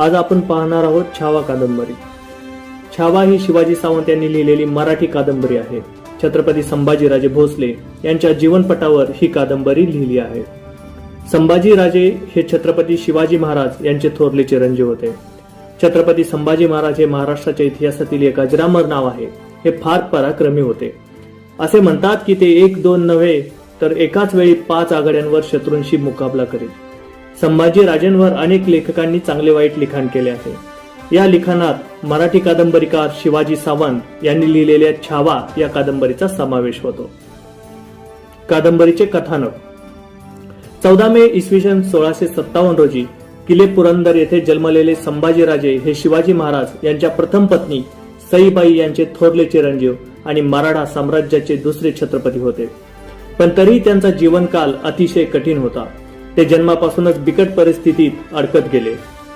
आज आपण पाहणार आहोत छावा कादंबरी. छावा ही शिवाजी सावंत यांनी लिहिलेली मराठी कादंबरी आहे. छत्रपती संभाजीराजे भोसले यांच्या जीवनपटावर ही कादंबरी लिहिली आहे. संभाजीराजे हे छत्रपती शिवाजी महाराज यांचे थोरले चिरंजीव होते. छत्रपती संभाजी महाराज हे महाराष्ट्राच्या इतिहासातील एक अजरामर नाव आहे. हे फार पराक्रमी होते. असे म्हणतात की ते एक दोन नव्हे तर एकाच वेळी पाच आघाड्यांवर शत्रूंशी मुकाबला करीत. संभाजी राजेंवर अनेक लेखकांनी चांगले वाईट लिखाण केले आहे. या लिखाणात मराठी कादंबरीकार शिवाजी सावंत यांनी लिहिलेल्या छावा या कादंबरीचा समावेश होतो. कादंबरीचे कथानक. चौदा मे इसवी सन सोळाशे सत्तावन्न रोजी किले पुरंदर येथे जन्मलेले संभाजीराजे हे शिवाजी महाराज यांच्या प्रथम पत्नी सईबाई यांचे थोरले चिरंजीव आणि मराठा साम्राज्याचे दुसरे छत्रपती होते. पण तरीही त्यांचा जीवनकाल अतिशय कठीण होता. ते जन्मापासूनच बिकट परिस्थितीत अडकत गेले.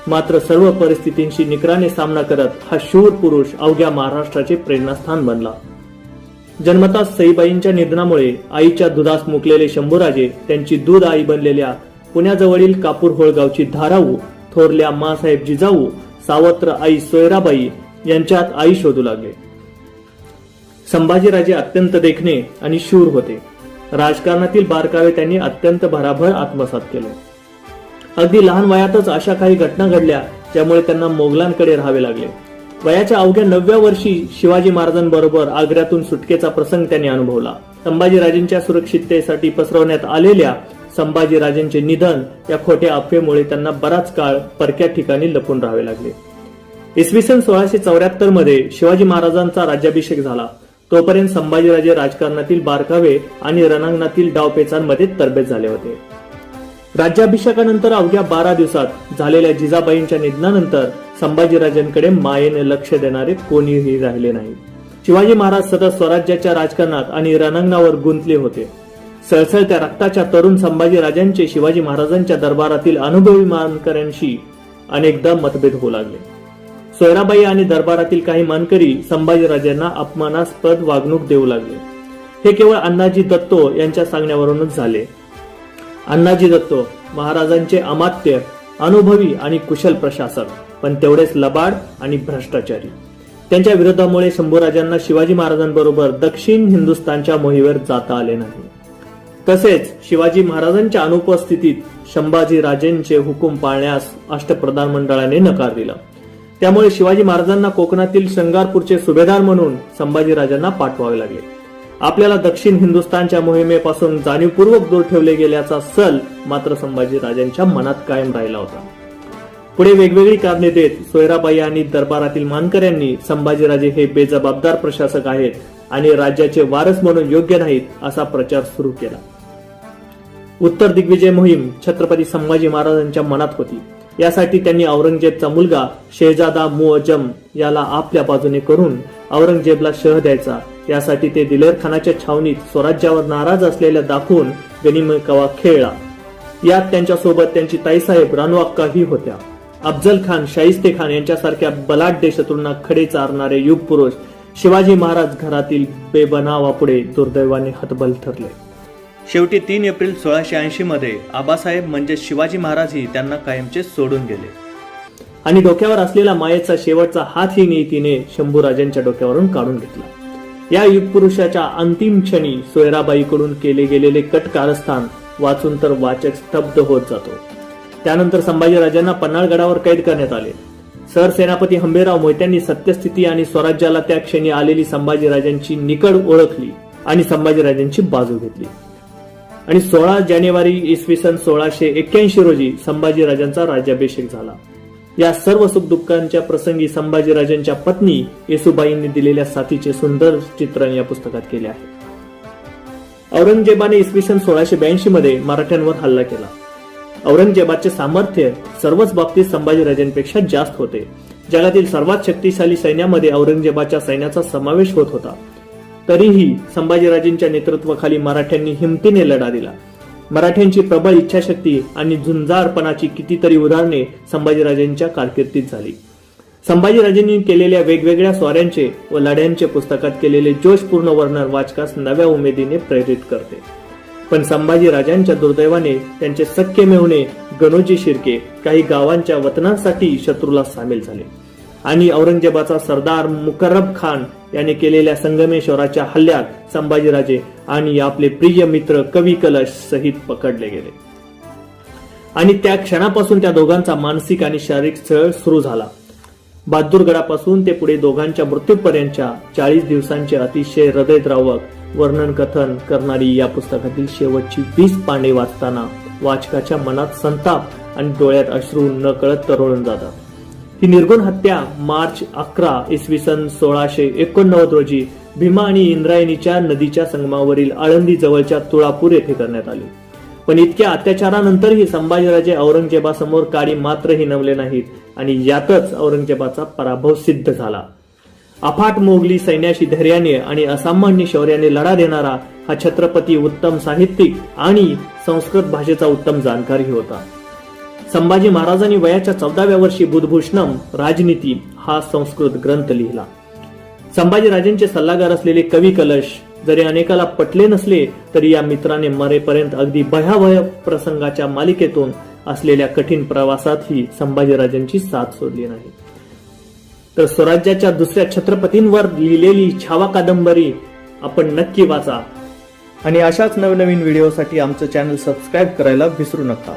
मात्र सर्व परिस्थितींशी निकराने सामना करत हा शूर पुरुष अवघ्या महाराष्ट्राचे प्रेरणास्थान बनला. जन्मता सईबाईंच्या निधनामुळे आईच्या दुधास मुकलेले शंभूराजे त्यांची दूध आई बनलेल्या पुण्याजवळील कापूर होळगावची धाराऊ थोरल्या मासाहेब जिजाऊ सावत्र आई सोयराबाई यांच्यात आई शोधू लागले. संभाजीराजे अत्यंत देखणे आणि शूर होते. राजकारणातील बारकावे त्यांनी अत्यंत भराभर आत्मसात केले. अगदी लहान वयातच अशा काही घटना घडल्या ज्यामुळे त्यांना मोगलांकडे राहावे लागले. वयाच्या अवघ्या नवव्या वर्षी शिवाजी महाराजांबरोबर आग्र्यातून सुटकेचा प्रसंग त्यांनी अनुभवला. संभाजीराजेंच्या सुरक्षिततेसाठी पसरवण्यात आलेल्या संभाजीराजेंचे निधन या खोट्या अफवेमुळे त्यांना बराच काळ परक्या ठिकाणी लपून राहावे लागले. इसवी सन सोळाशे चौऱ्याहत्तरमध्ये शिवाजी महाराजांचा राज्याभिषेक झाला. तोपर्यंत संभाजीराजे राजकारणातील बारकावे आणि रणांगणातील डावपेचांमध्ये तरबेज झाले होते. राज्याभिषेकानंतर अवघ्या बारा दिवसात झालेल्या जिजाबाईंच्या निधनानंतर संभाजीराजांकडे मायेने लक्ष देणारे कोणीही राहिले नाही. शिवाजी महाराज सतत स्वराज्याच्या राजकारणात आणि रणांगणावर गुंतले होते. सळसळत्या रक्ताच्या तरुण संभाजीराजांचे शिवाजी महाराजांच्या दरबारातील अनुभवी मानकऱ्यांशी अनेकदा मतभेद होऊ लागले. सोयराबाई आणि दरबारातील काही मानकरी संभाजीराजांना अपमानास्पद वागणूक देऊ लागले. हे केवळ अण्णाजी दत्तो यांच्या सांगण्यावरूनच झाले. अण्णाजी दत्तो महाराजांचे अमात्य अनुभवी आणि कुशल प्रशासक पण तेवढेच लबाड आणि भ्रष्टाचारी. त्यांच्या विरोधामुळे शंभूराजांना शिवाजी महाराजांबरोबर दक्षिण हिंदुस्थानच्या मोहिमेवर जाता आले नाही. तसेच शिवाजी महाराजांच्या अनुपस्थितीत संभाजी राजेंचे हुकूम पाळण्यास अष्टप्रधान मंडळाने नकार दिला. त्यामुळे शिवाजी महाराजांना कोकणातील शृंगारपूरचे सुभेदार म्हणून संभाजीराजांना पाठवावे लागले. आपल्याला दक्षिण हिंदुस्थानच्या मोहिमेपासून जाणीवपूर्वक दूर ठेवले गेल्याचा सल मात्र संभाजीराजांच्या मनात कायम राहिला होता. पुढे वेगवेगळी कारणे देत सोयराबाई आणि दरबारातील मानकऱ्यांनी संभाजीराजे हे बेजबाबदार प्रशासक आहेत आणि राज्याचे वारस म्हणून योग्य नाहीत असा प्रचार सुरू केला. उत्तर दिग्विजय मोहीम छत्रपती संभाजी महाराजांच्या मनात होती. यासाठी त्यांनी औरंगजेबचा मुलगा शेहजादा मुअजम याला आपल्या बाजूने करून औरंगजेबला शह द्यायचा. यासाठी ते दिलेर खानाच्या छावणीत स्वराज्यावर नाराज असलेल्या दाखवून गनिमकावा खेळला. यात त्यांच्यासोबत त्यांची ताईसाहेब रानवाक्काही होत्या. अफजल खान शाहिस्ते खान यांच्यासारख्या बलाढ्य शत्रूंना खडे चारणारे युग पुरुष शिवाजी महाराज घरातील बेबनावापुढे दुर्दैवाने हतबल ठरले. शेवटी तीन एप्रिल सोळाशे ऐंशी मध्ये आबासाहेब म्हणजे शिवाजी महाराजही त्यांना कायमचे सोडून गेले. आणि डोक्यावर असलेला मायेचा शेवटचा हातही नीतीने शंभूराजांच्या डोक्यावरून काढून घेतला. या युगपुरुषाच्या अंतिम क्षणी सोयराबाईकडून केले गेलेले कट कारस्थान वाचून तर वाचक स्तब्ध होत जातो. त्यानंतर संभाजीराजांना पन्हाळगडावर कैद करण्यात आले. सरसेनापती हंबेराव मोहित्यांनी सत्यस्थिती आणि स्वराज्याला त्या क्षणी आलेली संभाजीराजांची निकड ओळखली आणि संभाजीराजांची बाजू घेतली. आणि सोळा जानेवारी इसवी सन सोळाशे एक्क्याऐंशी रोजी संभाजीराजांचा राज्याभिषेक झाला. या सर्व सुखदुःखांच्या प्रसंगी संभाजीराजांच्या पत्नी येसुबाईंनी दिलेल्या साथीचे सुंदर चित्रण या पुस्तकात केले आहे. औरंगजेबाने इसवी सन सोळाशे ब्याऐंशी मध्ये मराठ्यांवर हल्ला केला. औरंगजेबाचे सामर्थ्य सर्वच बाबतीत संभाजीराजांपेक्षा जास्त होते. जगातील सर्वात शक्तिशाली सैन्यामध्ये औरंगजेबाच्या सैन्याचा समावेश होत होता. तरीही संभाजीराजेंच्या नेतृत्वाखाली मराठ्यांनी हिमतीने लढा दिला. मराठ्यांची प्रबळ इच्छाशक्ती आणि झुंजारपणाची कितीतरी उदाहरणे संभाजीराजेंच्या कारकिर्दीत झाली. संभाजीराजेंनी केलेल्या वेगवेगळ्या स्वाऱ्यांचे व लढ्यांचे पुस्तकात केलेले जोशपूर्ण वर्णन वाचकास नव्या उमेदीने प्रेरित करते. पण संभाजी राजांच्या दुर्दैवाने त्यांचे सख्य मिळवणे गणोजी शिर्के काही गावांच्या वतनासाठी शत्रूला सामील झाले. आणि औरंगजेबाचा सरदार मुकर्रब खान याने केलेल्या संगमेश्वराच्या हल्ल्यात संभाजीराजे आणि आपले प्रिय मित्र कवी कलश सहित पकडले गेले. आणि त्या क्षणापासून त्या दोघांचा मानसिक आणि शारीरिक छळ सुरू झाला. बहादूरगडापासून ते पुढे दोघांच्या मृत्यूपर्यंतच्या चाळीस दिवसांचे अतिशय हृदयद्रावक वर्णन कथन करणारी या पुस्तकातील शेवटची वीस पाने वाचताना वाचकाच्या मनात संताप आणि डोळ्यात अश्रू न कळत तरळून जातात. ही निर्गुण हत्या मार्च अकरा इसवी सन सोळाशे एकोणनव्वद रोजी भीमा आणि इंद्रायणीच्या नदीच्या संगमावरील आळंदी जवळच्या तुळापूर येथे करण्यात आली. पण इतक्या अत्याचारानंतरही संभाजीराजे औरंगजेबासमोर काडी मात्र हिनवले नाहीत आणि यातच औरंगजेबाचा पराभव सिद्ध झाला. अफाट मोगली सैन्याशी धैर्याने आणि असामान्य शौर्याने लढा देणारा हा छत्रपती उत्तम साहित्यिक आणि संस्कृत भाषेचा उत्तम जाणकारही होता. संभाजी महाराजांनी वयाच्या चौदाव्या वर्षी बुधभूषणम राजनीती हा संस्कृत ग्रंथ लिहिला. संभाजीराजेंचे सल्लागार असलेले कवी कलश जरी अनेकाला पटले नसले तरी या मित्राने मरेपर्यंत अगदी भयावह प्रसंगाच्या मालिकेतून असलेल्या कठीण प्रवासातही संभाजीराजांची साथ सोडली नाही. तर स्वराज्याच्या दुसऱ्या छत्रपतींवर लिहिलेली छावा कादंबरी आपण नक्की वाचा. आणि अशाच नवनवीन व्हिडिओसाठी आमचं चॅनल सबस्क्राईब करायला विसरू नका.